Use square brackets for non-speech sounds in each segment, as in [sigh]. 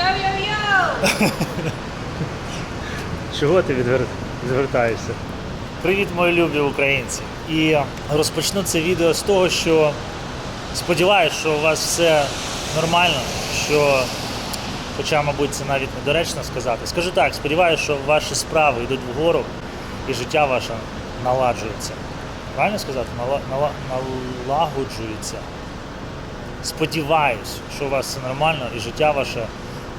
Йоу-йоу-йоу! Чого ти відвер... відвертаєшся? Привіт, мої любі українці! І розпочну це відео з того, що сподіваюся, що у вас все нормально, що, хоча, мабуть, це навіть недоречно сказати. Скажу так, сподіваюся, що ваші справи йдуть вгору і життя ваше наладжується. Правильно сказати? Нала... Нала... Налагоджується. Сподіваюсь, що у вас все нормально і життя ваше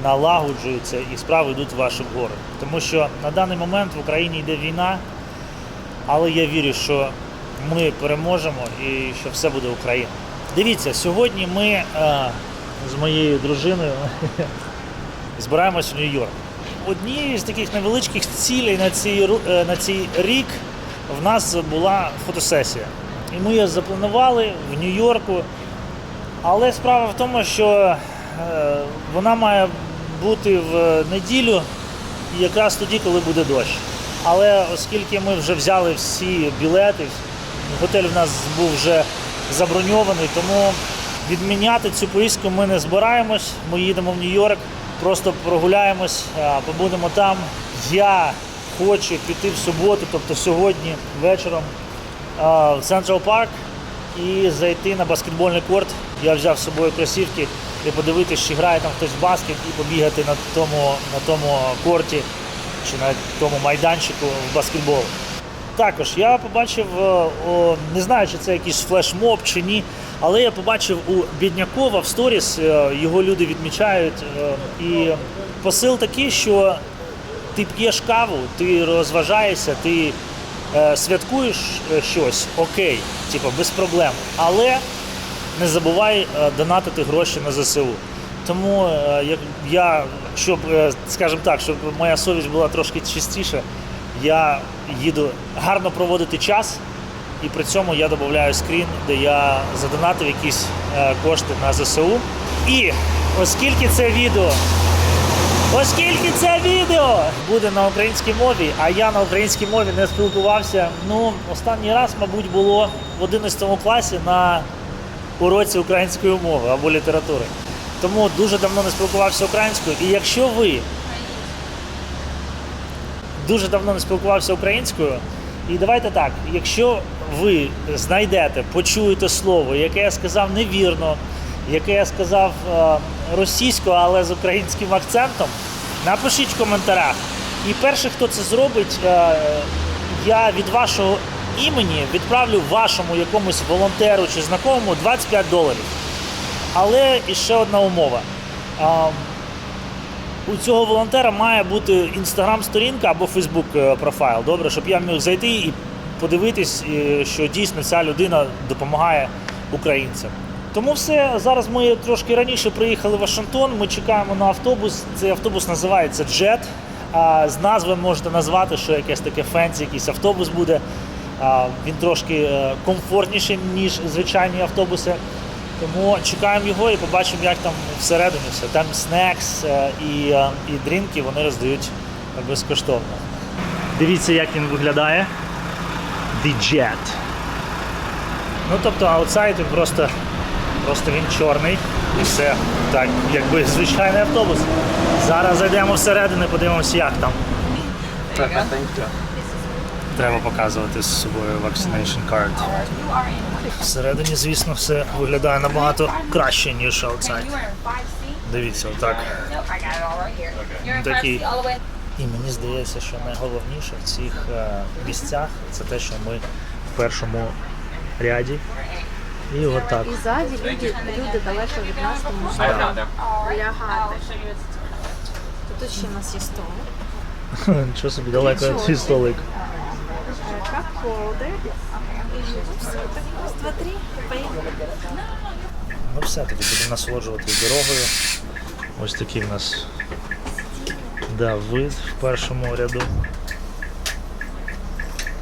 налагоджується і справи йдуть в ваші вгору. Тому що на даний момент в Україні йде війна, але я вірю, що ми переможемо і що все буде Україна. Дивіться, сьогодні ми е, з моєю дружиною [laughs] збираємося в Нью-Йорк. Однією з таких невеличких цілей на цей, е, на цей рік в нас була фотосесія. І ми її запланували в Нью-Йорку. Але справа в тому, що е, вона має бути в неділю якраз тоді, коли буде дощ. Але оскільки ми вже взяли всі білети, готель в нас був вже заброньований, тому відміняти цю поїздку ми не збираємось. Ми їдемо в Нью-Йорк, просто прогуляємось, побудемо там. Я хочу піти в суботу, тобто сьогодні вечором в Централ Парк і зайти на баскетбольний корт. Я взяв з собою кросівки і подивитися, чи грає там хтось в баскет, і побігати на тому, на тому корті чи на тому майданчику в баскетбол. Також я побачив, е, о, не знаю, чи це якийсь флешмоб чи ні, але я побачив у Біднякова в сторіс, е, його люди відмічають. е, І посил такий, що ти п'єш каву, ти розважаєшся, ти святкуєш щось, окей, типу, без проблем. Але не забувай е, донатити гроші на ЗСУ. Тому е, я, щоб, е, скажімо так, щоб моя совість була трошки чистіша, я їду гарно проводити час, і при цьому я додаю скрін, де я задонатив якісь кошти на ЗСУ. І оскільки це відео Оскільки це відео буде на українській мові, а я на українській мові не спілкувався, ну, останній раз, мабуть, було в 11 класі на уроці української мови або літератури. Тому дуже давно не спілкувався українською. І якщо ви дуже давно не спілкувався українською, і давайте так, якщо ви знайдете, почуєте слово, яке я сказав невірно, яке я сказав е, російською, але з українським акцентом, напишіть в коментарях. І перший, хто це зробить, е, я від вашого імені відправлю вашому якомусь волонтеру чи знакомому 25 доларів. Але і ще одна умова. У цього волонтера має бути інстаграм-сторінка або Фейсбук е, профайл, добре, щоб я міг зайти і подивитись, е, що дійсно ця людина допомагає українцям. Тому все, зараз ми трошки раніше приїхали в Вашингтон. Ми чекаємо на автобус. Цей автобус називається Jet. З назви можете назвати, що якесь таке фенсі, якийсь автобус буде. Він трошки е, комфортніший, ніж звичайні автобуси. Тому чекаємо його і побачимо, як там всередині все. Там снекс е, і, е, і дрінки вони роздають безкоштовно. Дивіться, як він виглядає. The Jet. Ну тобто аутсайд просто, просто він чорний і все. Так, якби звичайний автобус. Зараз зайдемо всередину, подивимося, як там. Треба показувати з собою vaccination card. Всередині, звісно, все виглядає набагато краще, ніж аутсайд. Дивіться, отак. Такий. І мені здається, що найголовніше в цих е, місцях це те, що ми в першому ряді. І отак. І ззаді люди, люди далеко від нас, тому що лягати. Тут ще у нас є стол. Нічого собі далеко твій столик. Два, три. Ну все, тоді будемо насолоджуватися дорогою. Ось такий в нас да, вид в першому ряду.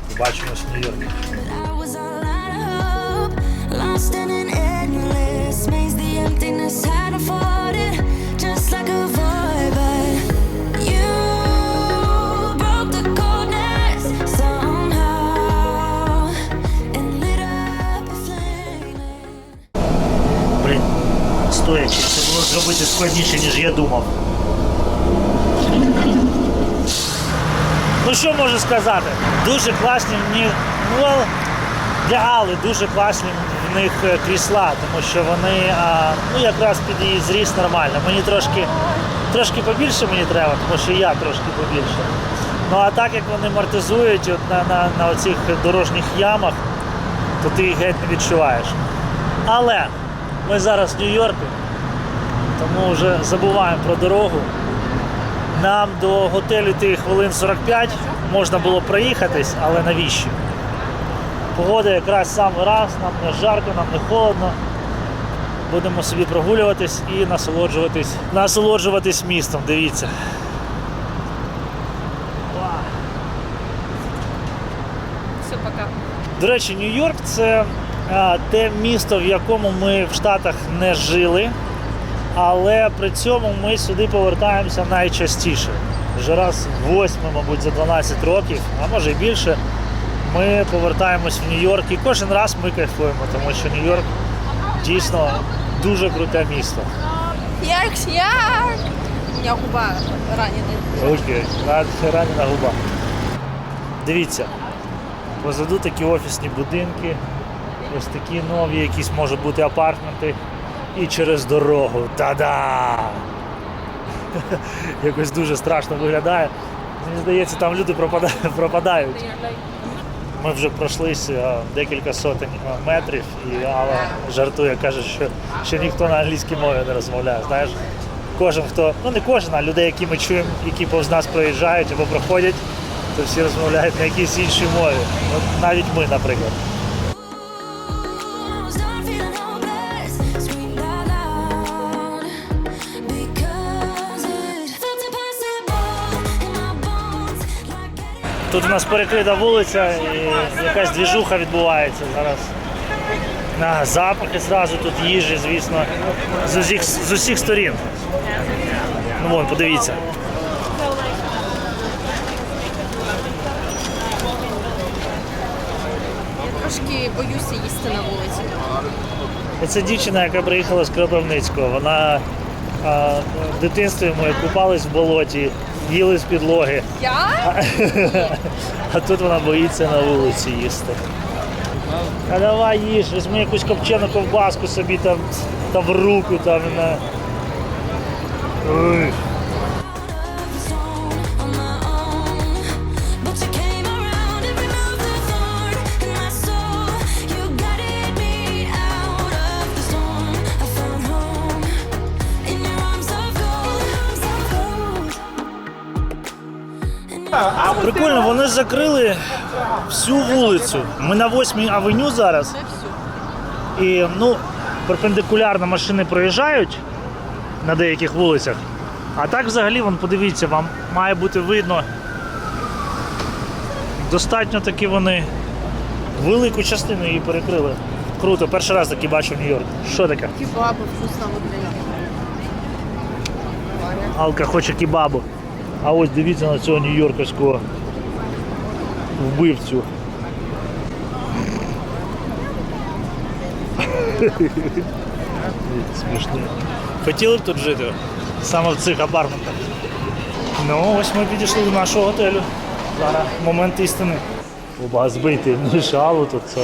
Побачимось в Нью-Йорку. зробити складніше, ніж я думав. Ну що можу сказати? Дуже класні мені, них, ну, для дуже класні в них е, крісла, тому що вони а, ну, якраз під її зріс нормально. Мені трошки трошки побільше мені треба, тому що я трошки побільше. Ну а так як вони мортизують от на на, на оцих дорожніх ямах, то ти їх геть не відчуваєш. Але ми зараз в Нью-Йорку тому вже забуваємо про дорогу. Нам до готелю йти хвилин 45 можна було проїхатись, але навіщо? Погода якраз саме раз, нам не жарко, нам не холодно. Будемо собі прогулюватись і насолоджуватись, насолоджуватись містом. Дивіться. Все, пока. До речі, Нью-Йорк це те місто, в якому ми в Штатах не жили, але при цьому ми сюди повертаємося найчастіше. Вже раз восьми, мабуть, за 12 років, а може і більше, ми повертаємось в Нью-Йорк і кожен раз ми кайфуємо, тому що Нью-Йорк дійсно дуже круте місто. Ярк, ярк! У меня губа раненая. Окей, ран- ранена губа. Дивіться, позаду такі офісні будинки, ось такі нові, якісь можуть бути апартменти. І через дорогу. Та-да! [laughs] Якось дуже страшно виглядає. Мені здається, там люди пропадають. Ми вже пройшлися декілька сотень метрів, і Алла жартує, каже, що, що ніхто на англійській мові не розмовляє. Знаєш, кожен хто, ну не кожен, а людей, які ми чуємо, які повз нас проїжджають або проходять, то всі розмовляють на якійсь іншій мові. От навіть ми, наприклад. Тут у нас перекрита вулиця і якась двіжуха відбувається зараз. А, запахи зразу тут їжі, звісно, з усіх, з усіх сторін. Ну вон, подивіться. Я трошки боюся їсти на вулиці. Це дівчина, яка приїхала з Кропивницького. Вона а, в дитинстві ми купались в болоті, їли з підлоги, Я? [laughs] а тут вона боїться на вулиці їсти. А давай їж, візьми якусь копчену ковбаску собі там, там в руку там на. Ой. Вони закрили всю вулицю. Ми на 8-й авеню зараз. І ну, перпендикулярно машини проїжджають на деяких вулицях. А так взагалі, вон, подивіться, вам має бути видно. Достатньо таки вони велику частину її перекрили. Круто, перший раз таки бачу в Нью-Йорк. Що таке? Кебаби вкусно виглядає. Алка хоче кебабу. А ось дивіться на цього нью-йоркерського вбивцю. Смішно. Хотіли б тут жити? Саме в цих апартментах. Ну, ось ми підійшли до нашого готелю. Зараз момент істини. Оба збитий, ну шалу тут це.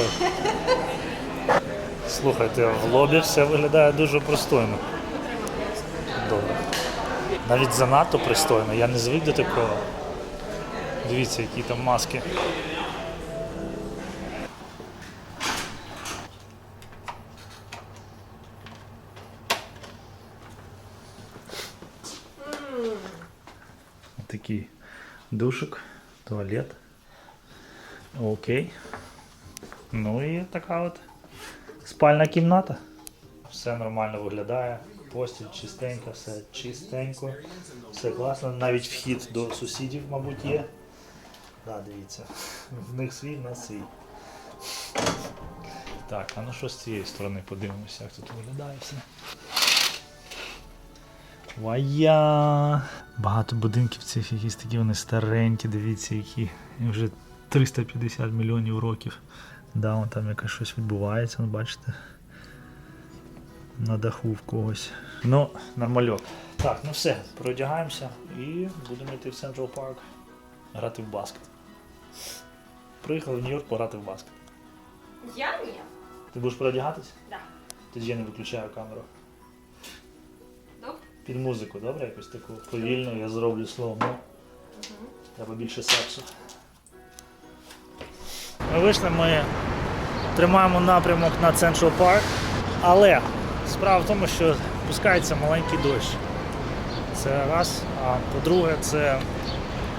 Слухайте, в лобі все виглядає дуже пристойно. Добре. Навіть занадто пристойно, я не звик до такого. Дивіться, які там маски. Такий душик, туалет. Окей. Ну і така от спальна кімната. Все нормально виглядає. Постіль чистенька, все чистенько, все класно. Навіть вхід до сусідів, мабуть, є. Да, дивіться. В них свій, в нас свій. Так, а ну що з цієї сторони подивимося, як тут виглядає все. Вая! Багато будинків цих якісь такі вони старенькі, дивіться, які їм вже 350 мільйонів років. Да, вон там якось щось відбувається, ну бачите на даху в когось. Ну, нормальок. Так, ну все, переодягаємося і будемо йти в Централ Парк. грати в баскет. Приїхали в Нью-Йорк пограти в баскет. Я ні. Ти будеш переодягатись? Да. Тоді я не виключаю камеру. Добре. Під музику, добре? Якось таку повільну, я зроблю слово. Треба більше сексу. Ми вийшли, ми тримаємо напрямок на Central Park, але справа в тому, що пускається маленький дощ. Це раз. А по-друге, це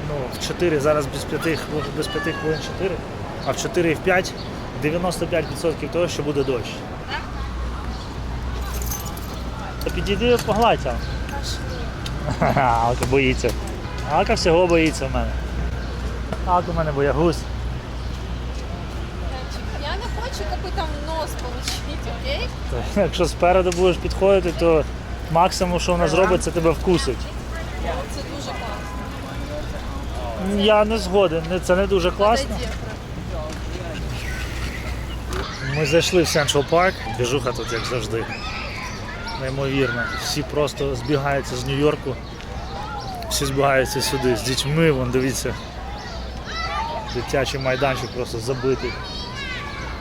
ну, в 4, зараз без 5, хвилин- без 5 хвилин 4, а в 4 і в 5 95% того, що буде дощ. Та Підійди погладь Алка боїться. Алка всього боїться в мене. Алка в мене боягуз. Я не хочу копитом в нос получить, окей? Якщо спереду будеш підходити, то максимум, що вона зробить, це тебе вкусить. Я не згоден, це не дуже класно. Ми зайшли в Central Park. Біжуха тут, як завжди. Неймовірно. Всі просто збігаються з Нью-Йорку. Всі збігаються сюди з дітьми, вон дивіться. Дитячий майданчик просто забитий.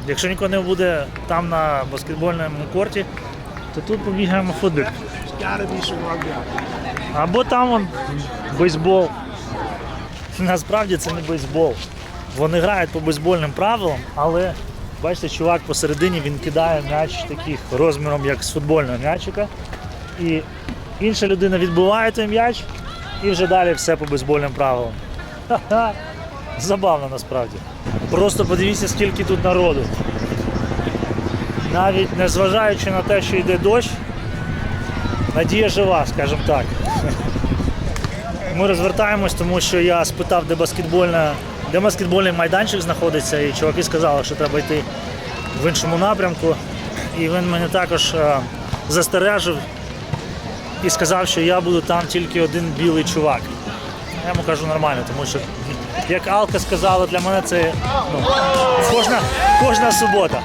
Якщо нікого не буде там на баскетбольному корті, то тут побігаємо в футбол. Або там вон бейсбол. Насправді це не бейсбол. Вони грають по бейсбольним правилам, але бачите, чувак посередині він кидає м'яч таких розміром, як з футбольного м'ячика. І інша людина відбиває той м'яч і вже далі все по бейсбольним правилам. Ха-ха. Забавно насправді. Просто подивіться, скільки тут народу. Навіть незважаючи на те, що йде дощ, надія жива, скажімо так. Ми розвертаємось, тому що я спитав, де баскетбольна, де баскетбольний майданчик знаходиться, і чуваки сказали, що треба йти в іншому напрямку. І він мене також е, застережив і сказав, що я буду там тільки один білий чувак. Я йому кажу нормально, тому що, як Алка сказала, для мене це ну, кожна, кожна субота.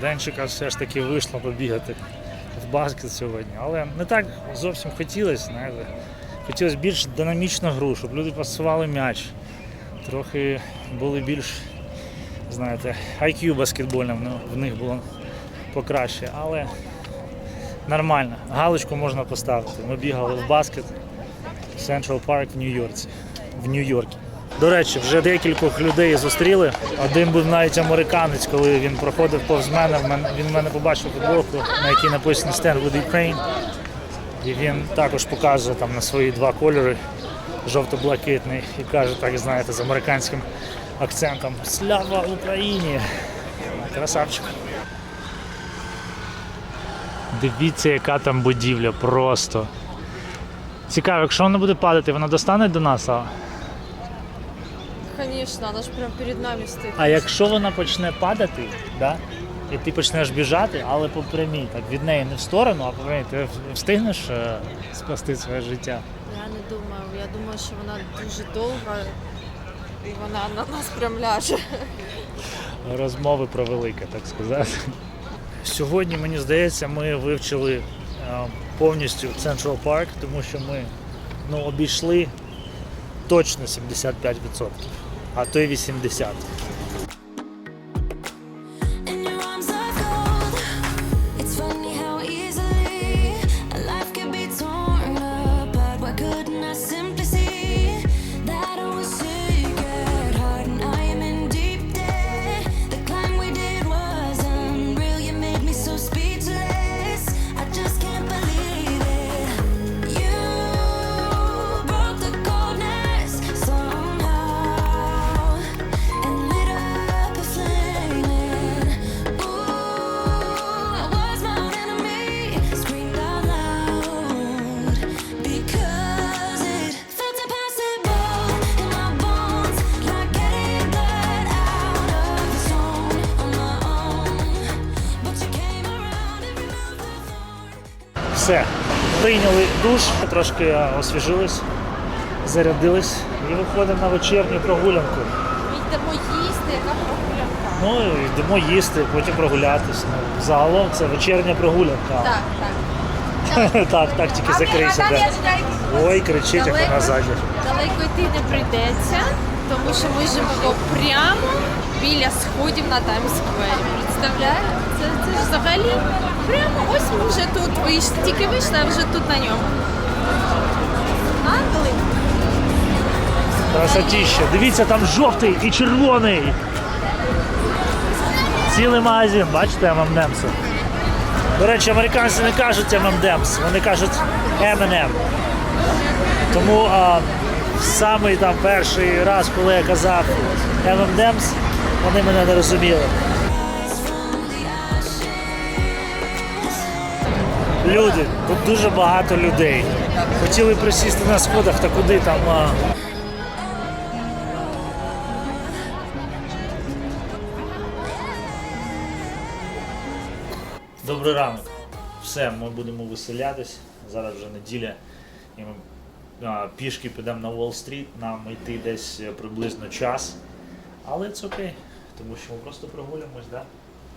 Денчика все ж таки вийшло побігати в баскет сьогодні. Але не так зовсім хотілося, знаєте. Хотілося більш динамічну гру, щоб люди пасували м'яч. Трохи були більш, знаєте, IQ баскетбольне в в них було покраще. Але нормально. Галочку можна поставити. Ми бігали в баскет в Central Park в Нью-Йорці. В Нью-Йоркі. До речі, вже декількох людей зустріли. Один був навіть американець, коли він проходив повз мене. Він в мене побачив футболку, на якій написано Stand with Ukraine. І він також показує там на свої два кольори жовто-блакитний і каже, так знаєте, з американським акцентом Слава Україні! Красавчик. Дивіться, яка там будівля просто. Цікаво, якщо вона буде падати, вона достане до нас. А, Конечно, она же прям перед нами стоит. а якщо вона почне падати, да? і ти почнеш біжати, але по прямій, так від неї не в сторону, а по прямій, ти встигнеш е, спасти своє життя. Я не думаю. Я думаю, що вона дуже довга і вона на нас прям ляже. розмови про велике, так сказати. Сьогодні, мені здається, ми вивчили е, повністю Централ Парк, тому що ми ну, обійшли точно 75%, а то й 80%. Душ, трошки освіжились, зарядились і виходимо на вечірню прогулянку. Йдемо їсти, яка прогулянка. Ну, йдемо їсти, потім прогулятись. Ну, загалом це вечірня прогулянка. Так, так. [laughs] так, так, тільки закрийся. Де. Ой, кричить, як вона ззаді. Далеко йти не прийдеться, тому що ми живемо прямо біля сходів на Таймс-сквері. Представляєте? Це, це ж взагалі прямо ось ми вже тут вийшли. Тільки вийшли, а вже тут на ньому. Ангели. Красотіще. Дивіться, там жовтий і червоний. Цілий магазин, бачите, M&M's. До речі, американці не кажуть M&M's, вони кажуть M&M. Тому а, самий там перший раз, коли я казав M&M's, вони мене не розуміли. Люди, тут дуже багато людей. Хотіли присісти на сходах, та куди там. А... Добрий ранок. Все, ми будемо виселятись. Зараз вже неділя. І ми а, пішки підемо на Уолл-стріт. Нам йти десь е, приблизно час. Але це окей, тому що ми просто прогулямось, да?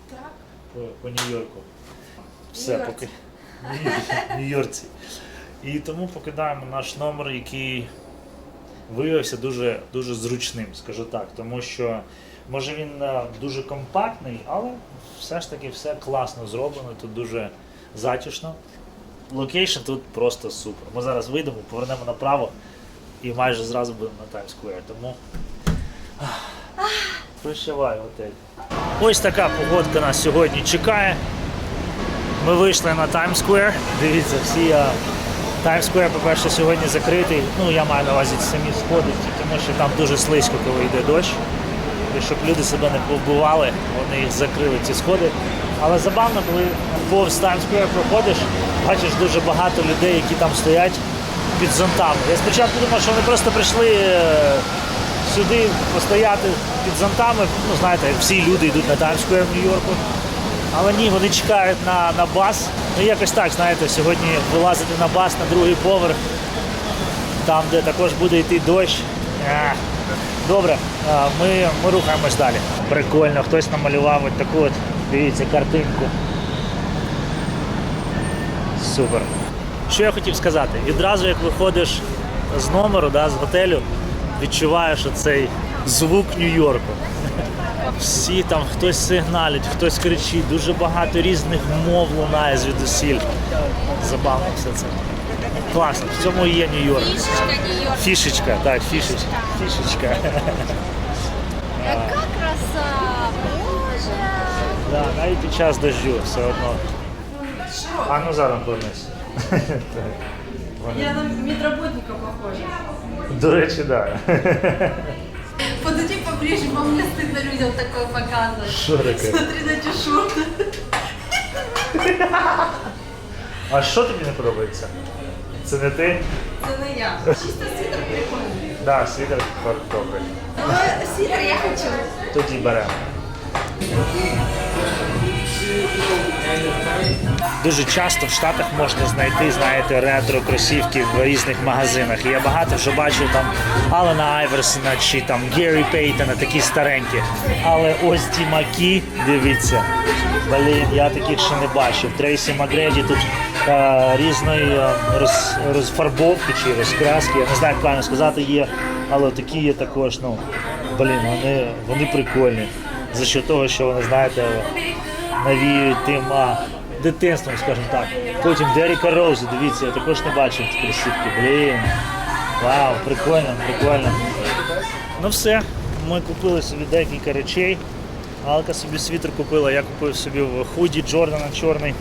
Так. По, по Нью-Йорку. Все, поки. Нью- Нью-Йорці. І тому покидаємо наш номер, який виявився дуже, дуже зручним, скажу так. Тому що може він е, дуже компактний, але все ж таки все класно зроблено, тут дуже затишно. Локейшн тут просто супер. Ми зараз вийдемо, повернемо направо і майже зразу будемо на Times Square. Тому прощавай готель. Ось така погодка нас сьогодні чекає. Ми вийшли на Square. Дивіться, всі Square, по-перше, сьогодні закритий. Ну, я маю на увазі самі сходи, тому що там дуже слизько, коли йде дощ. І щоб люди себе не повбивали, вони їх закрили ці сходи. Але забавно, коли повз Square проходиш, бачиш дуже багато людей, які там стоять під зонтами. Я спочатку думав, що вони просто прийшли е, сюди постояти під зонтами. Ну, знаєте, всі люди йдуть на Square в Нью-Йорку. Але ні, вони чекають на, на бас. Ну якось так, знаєте, сьогодні вилазити на бас на другий поверх, там, де також буде йти дощ. Добре, ми, ми рухаємось далі. Прикольно, хтось намалював ось таку от, дивіться, картинку. Супер. Що я хотів сказати? Відразу як виходиш з номеру, да, з готелю, відчуваєш оцей звук Нью-Йорку. Всі там хтось сигналить, хтось кричить, дуже багато різних мов лунає звідусіль. Забавно все це. Класно, в цьому є Нью-Йорк. Фішечка Нью-Йорк. Фішечка, так, фішечка. Фішечка. Яка краса! Боже! Да, навіть під час дождю все одно. А ну зараз повернись. Я на медработника похожа. До речі, так. Подойди поближе, бо мне стыдно людям такое показывать. Що таке? Смотри на эти шорты. А що тобі не подобається? Це не ти? Це не я. Чисто світер прикольний. Так, да, світер добрий. Але світер я хочу. Тоді беремо. Дуже часто в Штатах можна знайти, знаєте, ретро кросівки в різних магазинах. Я багато вже бачив там Алана Айверсона чи там Гері Пейтона, такі старенькі. Але ось ті маки, дивіться. Блін, я таких ще не бачив. Трейсі Макгреді тут е, різної е, роз, розфарбовки чи розкраски. Я не знаю, як правильно сказати, є, але такі є також. Ну, блін, вони, вони прикольні. За що того, що вони, знаєте, навіюють тим дитинством, скажімо так. Потім Деріка Роузі, дивіться, я також не бачив ці кросівки. Блін. Вау, прикольно, прикольно. Ну все, ми купили собі декілька речей. Алка собі світер купила, я купив собі в худі Джордана чорний.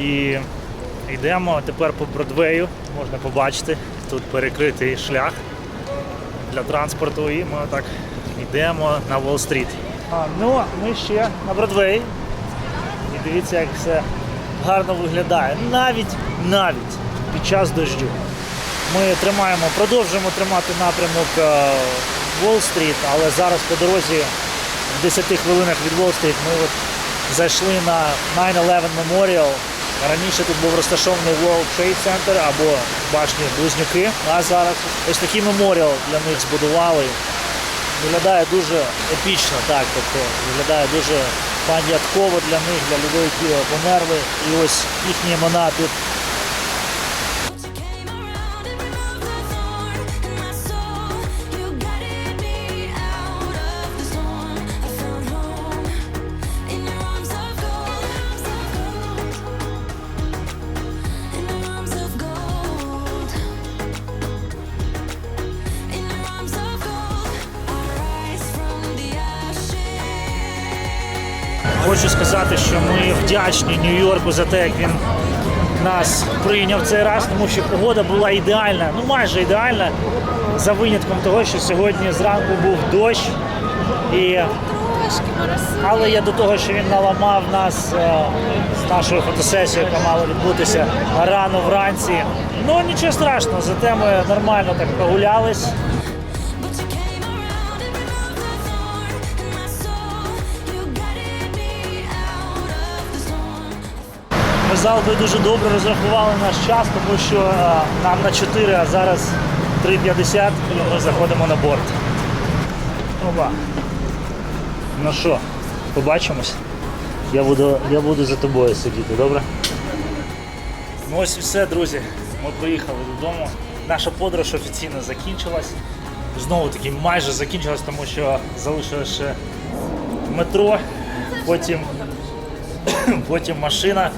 І йдемо тепер по Бродвею, можна побачити. Тут перекритий шлях для транспорту, і ми так йдемо на Уолл-стріт. Ну, ми ще на Бродвей. Дивіться, як все гарно виглядає. Навіть навіть під час дощу. Ми тримаємо, продовжуємо тримати напрямок е, Уолл-стріт, але зараз по дорозі в 10 хвилинах від Уолл-стріт ми от зайшли на 9-11 Memorial. Раніше тут був розташований World Trade Center або башні Близнюки, а зараз ось такий меморіал для них збудували. Виглядає дуже епічно, так, тобто виглядає дуже пам'ятково для них, для людей, які померли. І ось їхні імена тут Хочу сказати, що ми вдячні Нью-Йорку за те, як він нас прийняв цей раз, тому що погода була ідеальна, ну майже ідеальна, за винятком того, що сьогодні зранку був дощ. І, але я до того, що він наламав нас е, з нашою фотосесією, яка мала відбутися рано вранці. Ну нічого страшного, зате ми нормально так прогулялись. Ми з дуже добре розрахували наш час, тому що е, нам на 4, а зараз 3.50 і ми заходимо на борт. Опа. Ну що, побачимось? Я буду, я буду за тобою сидіти, добре? Ну ось і все, друзі. Ми приїхали додому. Наша подорож офіційно закінчилась. Знову таки майже закінчилась, тому що залишилось ще метро, потім [coughs] потім машина,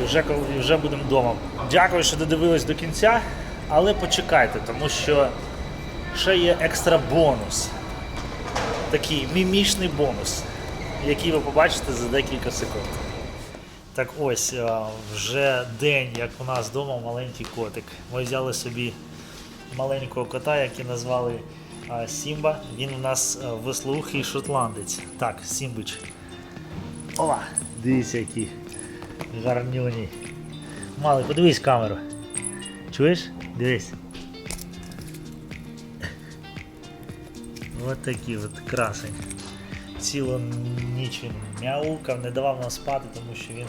і вже, і вже будемо вдома. Дякую, що додивились до кінця, але почекайте, тому що ще є екстра бонус. Такий мімішний бонус, який ви побачите за декілька секунд. Так ось, вже день, як у нас вдома, маленький котик. Ми взяли собі маленького кота, який назвали Сімба. Він у нас а, вислухий шотландець. Так, Сімбич. Ова, дивіться, які гарнюні. Малий, подивись камеру. Чуєш? Дивись. Ось такі от красень. Цілу ніч він мяукав, не давав нам спати, тому що він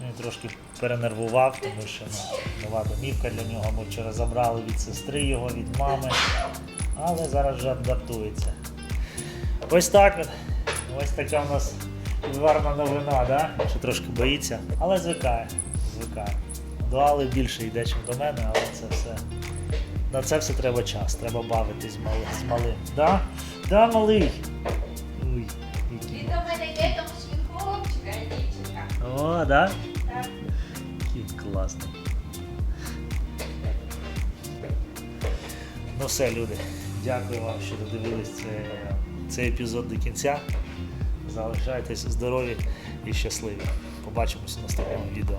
ну, трошки перенервував, тому що ну, нова домівка для нього. Ми вчора забрали від сестри його, від мами. Але зараз вже адаптується. Ось так от. Ось така у нас гарна новина, да? що трошки боїться, але звикає, звикає. До Алли більше йде, ніж до мене, але це все. На це все треба час, треба бавитись з малим. З малим. Да? Да, малий? Ой, який. Ти до мене йде, тому що він хлопчик, а дівчинка. О, да? Так. Який класний. Ну все, люди. Дякую вам, що додивились цей, цей епізод до кінця залишайтесь здорові і щасливі. Побачимося в наступному відео.